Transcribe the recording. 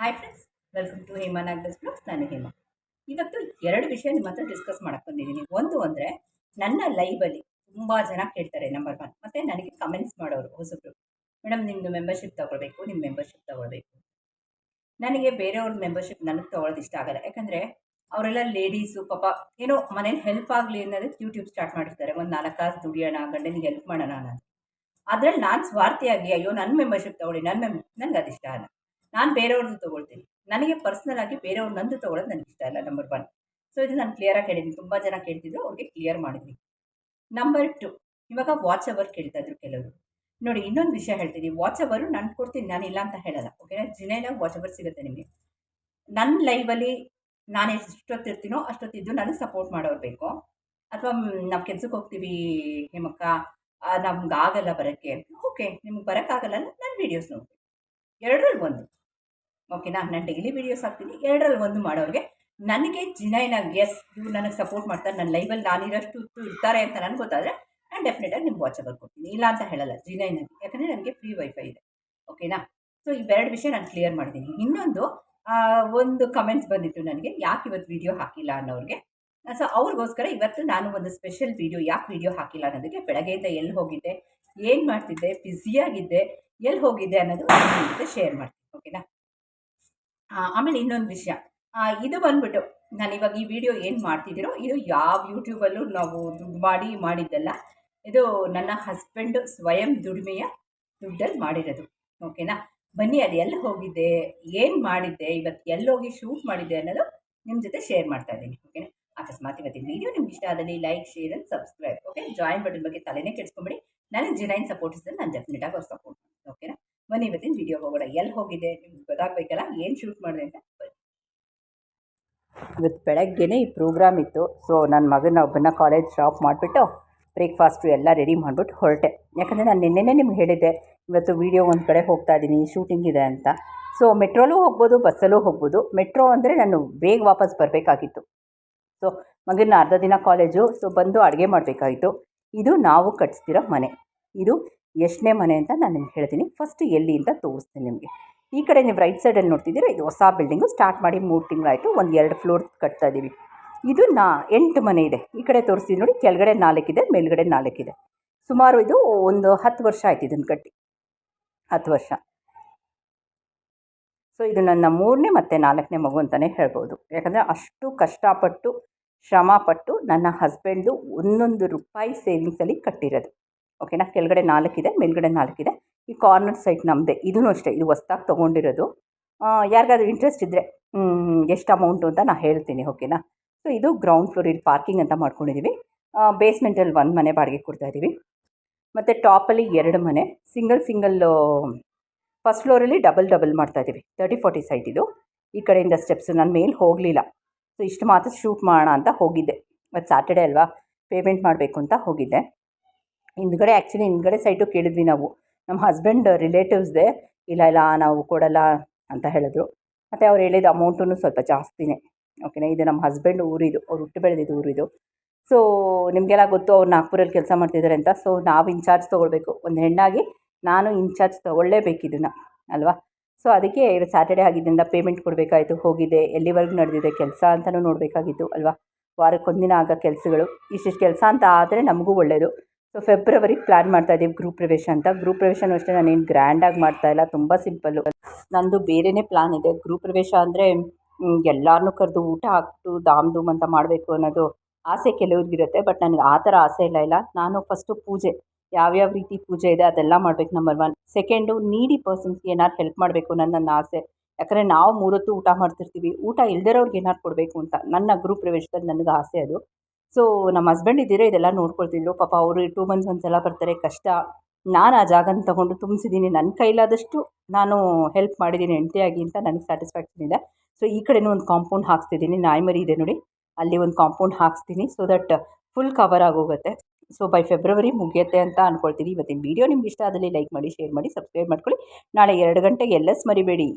Hi friends welcome to Hema Nagaraj blogs ನಾನು ಹೇಮಾ. ಇವತ್ತು ಎರಡು ವಿಷಯ ನಿಮ್ಮ ಹತ್ರ ಡಿಸ್ಕಸ್ ಮಾಡಕ್ಕೆ ಬಂದಿದ್ದೀನಿ. ಒಂದು ಅಂದರೆ, ನನ್ನ ಲೈವಲ್ಲಿ ತುಂಬ ಜನ ಕೇಳ್ತಾರೆ ನಂಬರ್ ಒನ್ ಮತ್ತು ನನಗೆ ಕಮೆಂಟ್ಸ್ ಮಾಡೋರು, ಹೊಸಬ್ರು. ಮೇಡಮ್ ನಿಮ್ಮದು ಮೆಂಬರ್ಶಿಪ್ ತೊಗೊಳ್ಬೇಕು ನಿಮ್ಮ ಮೆಂಬರ್ಶಿಪ್ ತೊಗೊಳ್ಬೇಕು. ನನಗೆ ಬೇರೆಯವ್ರ ಮೆಂಬರ್ಶಿಪ್ ನನಗೆ ತೊಗೊಳೋದು ಇಷ್ಟ ಆಗಲ್ಲ. ಯಾಕಂದರೆ, ಅವರೆಲ್ಲ ಲೇಡೀಸು ಪಾಪ, ಏನೋ ಮನೇಲಿ ಹೆಲ್ಪ್ ಆಗಲಿ ಅನ್ನೋದಕ್ಕೆ ಯೂಟ್ಯೂಬ್ ಸ್ಟಾರ್ಟ್ ಮಾಡಿರ್ತಾರೆ. ಒಂದು ನಾಲ್ಕು ಕಾಸು ದುಡಿಯೋಣ, ಗಂಡನಿಗೆ ಹೆಲ್ಪ್ ಮಾಡೋಣ ಅನ್ನೋದು. ಅದರಲ್ಲಿ ನಾನು ಸ್ವಾರ್ಥಿಯಾಗಿ, ಅಯ್ಯೋ ನನ್ನ ಮೆಂಬರ್ಶಿಪ್ ತೊಗೊಳ್ಳಿ ನನ್ನ ಮೆಂಬರ್ ನನಗೆ ಅದಿಷ್ಟ ಅಲ್ಲ ನಾನು ಬೇರೆಯವ್ರದ್ದು ತೊಗೊಳ್ತೀನಿ. ನನಗೆ ಪರ್ಸ್ನಲ್ ಆಗಿ ಬೇರೆಯವ್ರು ನಂದು ತೊಗೊಳೋದು ನನಗೆ ಇಷ್ಟ ಇಲ್ಲ ನಂಬರ್ ಒನ್ ಸೊ ಇದು ನಾನು ಕ್ಲಿಯರಾಗಿ ಹೇಳಿದ್ದೀನಿ. ತುಂಬ ಜನ ಕೇಳ್ತಿದ್ರು, ಅವ್ರಿಗೆ ಕ್ಲಿಯರ್ ಮಾಡಿದ್ವಿ ನಂಬರ್ ಟು ಇವಾಗ ವಾಚ್ ಅವರ್ ಕೇಳ್ತಾ ಇದ್ರು ಕೆಲವರು. ನೋಡಿ, ಇನ್ನೊಂದು ವಿಷಯ ಹೇಳ್ತೀನಿ. ವಾಚ್ ಅವರು ನಾನು ಕೊಡ್ತೀನಿ, ನಾನು ಇಲ್ಲ ಅಂತ ಹೇಳಲ್ಲ. ಓಕೆನಾ ಜಿನೇನಾಗ ವಾಚ್ ಅವರ್ ಸಿಗುತ್ತೆ ನಿಮಗೆ. ನನ್ನ ಲೈವಲ್ಲಿ ನಾನು ಎಷ್ಟೊತ್ತಿರ್ತೀನೋ ಅಷ್ಟೊತ್ತಿದ್ದು ನಾನು ಸಪೋರ್ಟ್ ಮಾಡೋರು ಬೇಕು. ಅಥವಾ ನಾವು ಕೆಲ್ಸಕ್ಕೆ ಹೋಗ್ತೀವಿ, ಹೇಮಕ್ಕ ನಮ್ಗೆ ಆಗಲ್ಲ ಬರೋಕ್ಕೆ. ಓಕೆ ನಿಮ್ಗೆ ಬರೋಕ್ಕಾಗಲ್ಲ ನನ್ನ ವಿಡಿಯೋಸ್ ನೋಡ್ತೀನಿ ಎರಡರಲ್ಲಿ ಒಂದು. ಓಕೆನಾ ನಾನು ಡೈಲಿ ವೀಡಿಯೋಸ್ ಹಾಕ್ತೀನಿ. ಎರಡರಲ್ಲಿ ಒಂದು ಮಾಡೋರಿಗೆ, ನನಗೆ ಜಿನೈನಾಗಿ ಎಸ್ ಇವ್ರು ನನಗೆ ಸಪೋರ್ಟ್ ಮಾಡ್ತಾರೆ ನನ್ನ ಲೈವಲ್ಲಿ ನಾನಿರೋಷ್ಟು ಇರ್ತಾರೆ ಅಂತ ನನಗೆ ಗೊತ್ತಾದರೆ, ನಾನು ಡೆಫಿನೆಟಾಗಿ ನಿಮ್ಗೆ ವಾಚಬಲ್ ಕೊಡ್ತೀನಿ. ಇಲ್ಲ ಅಂತ ಹೇಳಲ್ಲ ಜಿನೈನಾಗಿ ಯಾಕಂದರೆ ನನಗೆ ಫ್ರೀ ವೈಫೈ ಇದೆ. ಓಕೆನಾ ಸೊ ಇವೆರಡು ವಿಷಯ ನಾನು ಕ್ಲಿಯರ್ ಮಾಡಿದ್ದೀನಿ ಇನ್ನೊಂದು ಒಂದು ಕಮೆಂಟ್ಸ್ ಬಂದಿತ್ತು ನನಗೆ, ಯಾಕೆ ಇವತ್ತು ವಿಡಿಯೋ ಹಾಕಿಲ್ಲ? ಅನ್ನೋರಿಗೆ. ಸೊ ಅವ್ರಿಗೋಸ್ಕರ ಇವತ್ತು ನಾನು ಒಂದು ಸ್ಪೆಷಲ್ ವೀಡಿಯೋ ಯಾಕೆ ವೀಡಿಯೋ ಹಾಕಿಲ್ಲ ಅನ್ನೋದಕ್ಕೆ ಬೆಳಗ್ಗೆಯಿಂದ ಎಲ್ಲಿ ಹೋಗಿದ್ದೆ, ಏನು ಮಾಡ್ತಿದ್ದೆ ಬ್ಯುಸಿಯಾಗಿದ್ದೆ ಎಲ್ಲಿ ಹೋಗಿದ್ದೆ ಅನ್ನೋದು ಶೇರ್ ಮಾಡ್ತೀನಿ. ಓಕೆನಾ ಆಮೇಲೆ ಇನ್ನೊಂದು ವಿಷಯ. ಇದು ಬಂದ್ಬಿಟ್ಟು ನಾನು ಇವಾಗ ಈ ವಿಡಿಯೋ ಏನು ಮಾಡ್ತಿದ್ದೀರೋ, ಇದು ಯಾವ ಯೂಟ್ಯೂಬಲ್ಲೂ ನಾವು ದುಡ್ಡು ಮಾಡಿ ಮಾಡಿದ್ದಲ್ಲ. ಇದು ನನ್ನ ಹಸ್ಬೆಂಡ್ ಸ್ವಯಂ ದುಡಿಮೆಯ ದುಡ್ಡಲ್ಲಿ ಮಾಡಿರೋದು. ಓಕೆನಾ ಬನ್ನಿ, ಅದು ಎಲ್ಲಿ ಹೋಗಿದ್ದೆ ಏನು ಮಾಡಿದ್ದೆ ಇವತ್ತು ಎಲ್ಲೋಗಿ ಶೂಟ್ ಮಾಡಿದ್ದೆ ಅನ್ನೋದು ನಿಮ್ಮ ಜೊತೆ ಶೇರ್ ಮಾಡ್ತಾ ಇದ್ದೀನಿ. ಓಕೆನಾ ಅಕಸ್ಮಾತ್ ಇವತ್ತಿನ ವಿಡಿಯೋ ನಿಮ್ಗೆ ಇಷ್ಟ ಆದಲ್ಲಿ like share and subscribe okay join button ಬಗ್ಗೆ ತಲೆನೇ ಕೆಡಿಸ್ಕೊಂಬಿಡಿ. ನನಗೆ ಜಿನೈನ್ ಸಪೋರ್ಟ್ ಇದ್ದರೆ ನಾನು ಡೆಫಿನೆಟಾಗಿ ಅವ್ರು ಸಪೋರ್ಟ್ ಬನ್ನಿ ಇವತ್ತಿನ ವಿಡಿಯೋ ಹೋಗೋಣ. ಎಲ್ಲಿ ಹೋಗಿದೆ ನಿಮ್ಗೆ ಗೊತ್ತಾಗಬೇಕಲ್ಲ? ಏನು ಶೂಟ್ ಮಾಡಿದೆ ಅಂತ ಇವತ್ತು ಬೆಳಗ್ಗೆನೇ ಈ ಪ್ರೋಗ್ರಾಮ್ ಇತ್ತು. ಸೊ ನನ್ನ ಮಗನ ಒಬ್ಬನ ಕಾಲೇಜ್ ಶಾಪ್ ಮಾಡಿಬಿಟ್ಟು ಬ್ರೇಕ್ಫಾಸ್ಟು ಎಲ್ಲ ರೆಡಿ ಮಾಡಿಬಿಟ್ಟು ಹೊರಟೆ. ಯಾಕಂದರೆ ನಾನು ನಿನ್ನೆನೇ ನಿಮ್ಗೆ ಹೇಳಿದ್ದೆ, ಇವತ್ತು ವೀಡಿಯೋ ಒಂದು ಕಡೆ ಹೋಗ್ತಾ ಇದ್ದೀನಿ ಶೂಟಿಂಗ್ ಇದೆ ಅಂತ. ಸೊ ಮೆಟ್ರೋಲೂ ಹೋಗ್ಬೋದು, ಬಸ್ಸಲ್ಲೂ ಹೋಗ್ಬೋದು. ಮೆಟ್ರೋ ಅಂದರೆ ನಾನು ಬೇಗ ವಾಪಸ್ ಬರಬೇಕಾಗಿತ್ತು. ಸೊ ಮಗನ ಅರ್ಧ ದಿನ ಕಾಲೇಜು ಸೊ ಬಂದು ಅಡುಗೆ ಮಾಡಬೇಕಾಗಿತ್ತು. ಇದು ನಾವು ಕಟ್ಸ್ತಿರೋ ಮನೆ. ಇದು ಎಷ್ಟನೇ ಮನೆ ಅಂತ ನಾನು ನಿಮ್ಗೆ ಹೇಳ್ತೀನಿ. ಫಸ್ಟ್ ಎಲ್ಲಿ ಅಂತ ತೋರಿಸ್ತೀನಿ ನಿಮಗೆ. ಈ ಕಡೆ ನೀವು ರೈಟ್ ಸೈಡಲ್ಲಿ ನೋಡ್ತಿದ್ದೀರಾ, ಇದು ಹೊಸ ಬಿಲ್ಡಿಂಗು ಸ್ಟಾರ್ಟ್ ಮಾಡಿ ಮೂರು ತಿಂಗಳಾಯಿತು. ಒಂದು ಎರಡು ಫ್ಲೋರ್ ಕಟ್ತಾ ಇದ್ದೀವಿ ಇದು ನಾ ಎಂಟು ಮನೆ ಇದೆ. ಈ ಕಡೆ ತೋರಿಸ್ತೀನಿ ನೋಡಿ, ಕೆಳಗಡೆ ನಾಲ್ಕಿದೆ ಮೇಲ್ಗಡೆ ನಾಲ್ಕಿದೆ ಸುಮಾರು ಇದು ಒಂದು ಹತ್ತು ವರ್ಷ ಆಯ್ತು ಇದನ್ನು ಕಟ್ಟಿ. ಹತ್ತು ವರ್ಷ. ಸೊ ಇದು ನನ್ನ ಮೂರನೇ ಮತ್ತು ನಾಲ್ಕನೇ ಮಗು ಅಂತಲೇ ಹೇಳ್ಬೋದು. ಯಾಕಂದರೆ ಅಷ್ಟು ಕಷ್ಟಪಟ್ಟು, ಶ್ರಮಪಟ್ಟು ನನ್ನ ಹಸ್ಬೆಂಡು ಒಂದೊಂದು ರೂಪಾಯಿ ಸೇವಿಂಗ್ಸಲ್ಲಿ ಕಟ್ಟಿರೋದು. ಓಕೆನಾ ಕೆಳಗಡೆ ನಾಲ್ಕಿದೆ ಮೇಲ್ಗಡೆ ನಾಲ್ಕಿದೆ ಈ ಕಾರ್ನರ್ ಸೈಟ್ ನಮ್ಮದೇ ಇದೂ ಅಷ್ಟೇ, ಇದು ಹೊಸ್ದಾಗಿ ತೊಗೊಂಡಿರೋದು. ಯಾರಿಗಾದ್ರೂ ಇಂಟ್ರೆಸ್ಟ್ ಇದ್ದರೆ ಎಷ್ಟು ಅಮೌಂಟು ಅಂತ ನಾನು ಹೇಳ್ತೀನಿ ಓಕೆನಾ ಸೊ ಇದು ಗ್ರೌಂಡ್ ಫ್ಲೋರ್ ಇಲ್ಲಿ ಪಾರ್ಕಿಂಗ್ ಅಂತ ಮಾಡ್ಕೊಂಡಿದ್ದೀವಿ ಬೇಸ್ಮೆಂಟಲ್ಲಿ ಒಂದು ಮನೆ ಬಾಡಿಗೆ ಕೊಡ್ತಾ ಇದ್ದೀವಿ ಮತ್ತು ಟಾಪಲ್ಲಿ ಎರಡು ಮನೆ ಸಿಂಗಲ್ ಸಿಂಗಲ್ ಫಸ್ಟ್ ಫ್ಲೋರಲ್ಲಿ ಡಬಲ್ ಡಬಲ್ ಮಾಡ್ತಾಯಿದ್ದೀವಿ ತರ್ಟಿ ಫೋರ್ಟಿ ಸೈಟ್ ಇದು. ಈ ಕಡೆಯಿಂದ ಸ್ಟೆಪ್ಸು ನಾನು ಮೇಲೆ ಹೋಗಲಿಲ್ಲ. ಸೊ ಇಷ್ಟು ಮಾತ್ರ ಶೂಟ್ ಮಾಡೋಣ ಅಂತ ಹೋಗಿದ್ದೆ. ಮತ್ತು ಸ್ಯಾಟರ್ಡೇ ಅಲ್ವಾ ಪೇಮೆಂಟ್ ಮಾಡಬೇಕು ಅಂತ ಹೋಗಿದ್ದೆ. ಹಿಂದ್ಗಡೆ ಆ್ಯಕ್ಚುಲಿ ಹಿಂದ್ಗಡೆ ಸೈಟು ಕೇಳಿದ್ವಿ ನಾವು. ನಮ್ಮ ಹಸ್ಬೆಂಡ್ ರಿಲೇಟಿವ್ಸ್ದೇ ಇಲ್ಲ ಇಲ್ಲ, ನಾವು ಕೊಡಲ್ಲ ಅಂತ ಹೇಳಿದ್ರು. ಮತ್ತು ಅವ್ರು ಹೇಳಿದ ಅಮೌಂಟೂ ಸ್ವಲ್ಪ ಜಾಸ್ತಿನೇ. ಓಕೆನಾ ಇದು ನಮ್ಮ ಹಸ್ಬೆಂಡ್ ಊರಿದು, ಅವ್ರು ಹುಟ್ಟು ಬೆಳೆದಿದ್ದು ಊರಿದು. ಸೊ ನಿಮಗೆಲ್ಲ ಗೊತ್ತು ಅವ್ರು ನಾಗ್ಪುರಲ್ಲಿ ಕೆಲಸ ಮಾಡ್ತಿದ್ದಾರೆ ಅಂತ. ಸೊ ನಾವು ಇನ್ಚಾರ್ಜ್ ತೊಗೊಳ್ಬೇಕು. ಒಂದು ಹೆಣ್ಣಾಗಿ ನಾನು ಇನ್ಚಾರ್ಜ್ ತೊಗೊಳ್ಳೇಬೇಕು ಇದನ್ನು, ಅಲ್ವಾ? ಸೊ ಅದಕ್ಕೆ ಇವತ್ತು ಸ್ಯಾಟರ್ಡೇ ಆಗಿದ್ದರಿಂದ ಪೇಮೆಂಟ್ ಕೊಡಬೇಕಾಯಿತು. ಹೋಗಿದೆ, ಎಲ್ಲಿವರೆಗೂ ನಡೆದಿದೆ ಕೆಲಸ ಅಂತಲೂ ನೋಡಬೇಕಾಗಿತ್ತು, ಅಲ್ವಾ? ವಾರಕ್ಕೊಂದಿನ ಆಗೋ ಕೆಲಸಗಳು. ಇಷ್ಟಿಷ್ಟು ಕೆಲಸ ಅಂತ ಆದರೆ ನಮಗೂ ಒಳ್ಳೆಯದು ಸೊ ಫೆಬ್ರವರಿಗೆ ಪ್ಲ್ಯಾನ್ ಮಾಡ್ತಾ ಇದ್ದೀವಿ ಗೃಹ ಪ್ರವೇಶ ಅಂತ. ಗೃಹ ಪ್ರವೇಶನೂ ಅಷ್ಟೇ ನಾನೇನು ಗ್ರ್ಯಾಂಡಾಗಿ ಮಾಡ್ತಾಯಿಲ್ಲ ತುಂಬ ಸಿಂಪಲ್ಲು ನಂದು ಬೇರೆಯೇ ಪ್ಲ್ಯಾನ್ ಇದೆ. ಗೃಹ ಪ್ರವೇಶ ಅಂದರೆ ಎಲ್ಲರನ್ನೂ ಕರೆದು ಊಟ ಹಾಕ್ತು ದಾಮ್ ಧೂಮ್ ಅಂತ ಮಾಡಬೇಕು ಅನ್ನೋದು ಆಸೆ ಕೆಲವ್ರಿಗಿರುತ್ತೆ ಬಟ್ ನನಗೆ ಆ ಥರ ಆಸೆ ಇಲ್ಲ ಇಲ್ಲ. ನಾನು ಫಸ್ಟು ಪೂಜೆ, ಯಾವ್ಯಾವ ರೀತಿ ಪೂಜೆ ಇದೆ ಅದೆಲ್ಲ ಮಾಡಬೇಕು ನಂಬರ್ ಒನ್ ಸೆಕೆಂಡು ನೀಡಿ ಪರ್ಸನ್ಸ್ಗೆ ಏನಾದ್ರು ಹೆಲ್ಪ್ ಮಾಡಬೇಕು ನನ್ನ ನನ್ನ ಆಸೆ. ಯಾಕಂದರೆ ನಾವು ಮೂರೊತ್ತು ಊಟ ಮಾಡ್ತಿರ್ತೀವಿ. ಊಟ ಇಲ್ದಿರೋರ್ಗೆ ಏನಾದ್ರು ಕೊಡಬೇಕು ಅಂತ. ನನ್ನ ಗ್ರೂಪ್ ಪ್ರವೇಶದಲ್ಲಿ ನನಗೆ ಆಸೆ ಅದು. ಸೊ ನಮ್ಮ ಹಸ್ಬೆಂಡ್ ಇದ್ದಿರೋ ಇದೆಲ್ಲ ನೋಡ್ಕೊಳ್ತಿದ್ರು. ಪಾಪ ಅವರು ಟೂ ಮಂತ್ಸ್ ಒಂದ್ಸಲ ಬರ್ತಾರೆ, ಕಷ್ಟ. ನಾನು ಆ ಜಾಗನ ತಗೊಂಡು ತುಂಬಿಸಿದ್ದೀನಿ. ನನ್ನ ಕೈಲಾದಷ್ಟು ನಾನು ಹೆಲ್ಪ್ ಮಾಡಿದ್ದೀನಿ ಹೆಂಡತಿಯಾಗಿ ಅಂತ ನನಗೆ ಸ್ಯಾಟಿಸ್ಫ್ಯಾಕ್ಷನ್ ಇದೆ. ಸೊ ಈ ಕಡೆನೂ ಒಂದು ಕಾಂಪೌಂಡ್ ಹಾಕ್ಸ್ತಿದ್ದೀನಿ. ನಾಯಿ ಮರಿ ಇದೆ ನೋಡಿ. ಅಲ್ಲಿ ಒಂದು ಕಾಂಪೌಂಡ್ ಹಾಕ್ಸ್ತೀನಿ. ಸೊ ದಟ್ ಫುಲ್ ಕವರ್ ಆಗೋಗುತ್ತೆ. ಸೊ ಬೈ ಫೆಬ್ರವರಿ ಮುಗಿಯುತ್ತೆ ಅಂತ ಅಂದ್ಕೊಳ್ತೀನಿ ಇವತ್ತಿನ ವೀಡಿಯೋ ನಿಮ್ಗೆ ಇಷ್ಟ ಆದಲ್ಲಿ ಲೈಕ್ ಮಾಡಿ ಶೇರ್ ಮಾಡಿ ಸಬ್ಸ್ಕ್ರೈಬ್ ಮಾಡ್ಕೊಳ್ಳಿ. ನಾಳೆ ಎರಡು ಗಂಟೆಗೆ ಎಲ್ಲಸ್ ಮರಿಬೇಡಿ.